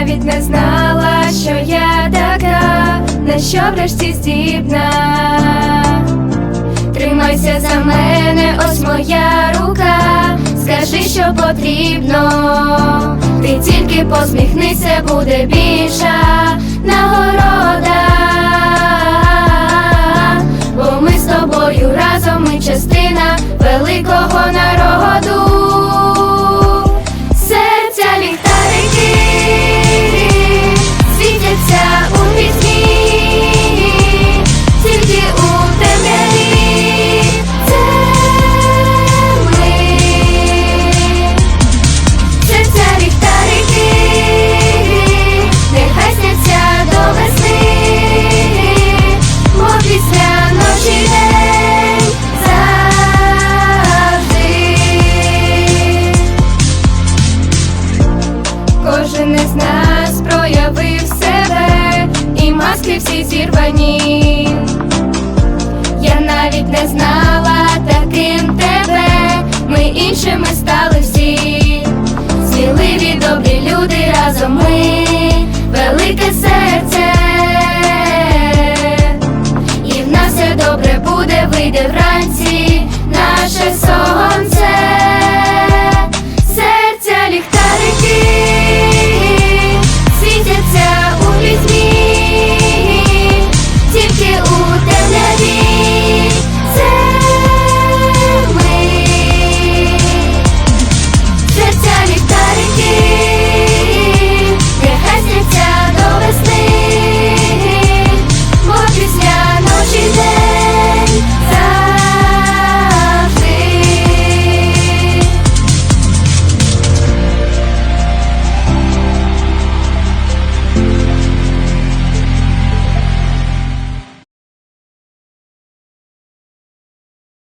навіть не знала, що я така, на що врешті здібна. Тримайся за мене, ось моя рука. Скажи, що потрібно. Ти тільки посміхнися, буде більша нагорода. Бо ми з тобою разом ми частина великого